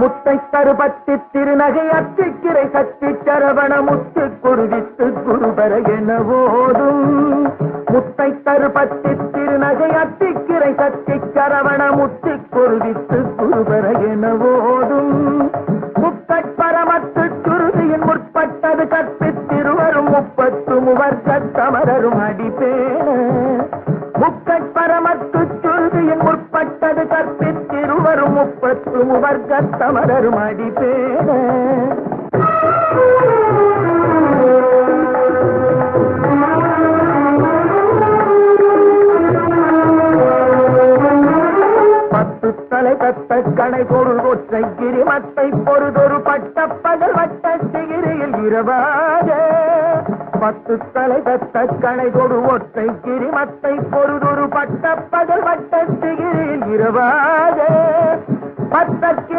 முத்தை தருபத்தி திருநகை அத்திக்கிரை சக்தி சரவண முத்து குருவித்து குருபர என ஓதும் முத்தை தருபத்தி திருநகை அத்திக்கிரை சக்தி சரவண முத்து குருவித்து குருபர என ஓதும் முக்கட்பரமத்து சுருதியின் முற்பட்டது கற்பித்திருவரும் முப்பத்து முவர் சத்தமரரும் அடிப்பேன. திருவரும் முப்பத்து முவர்க்க தமரரும் அடிப்பேன. பத்து தலை தத்த கணை பொருள் ஒற்றை கிரிமத்தை பொருதொரு பட்ட பகல் வட்ட சிகிரியில் இரவாக பத்து தலை தத்த கணை கொடு ஒற்றை கிரிமத்தை பொருதொரு பட்ட பகல் பத்தக்கு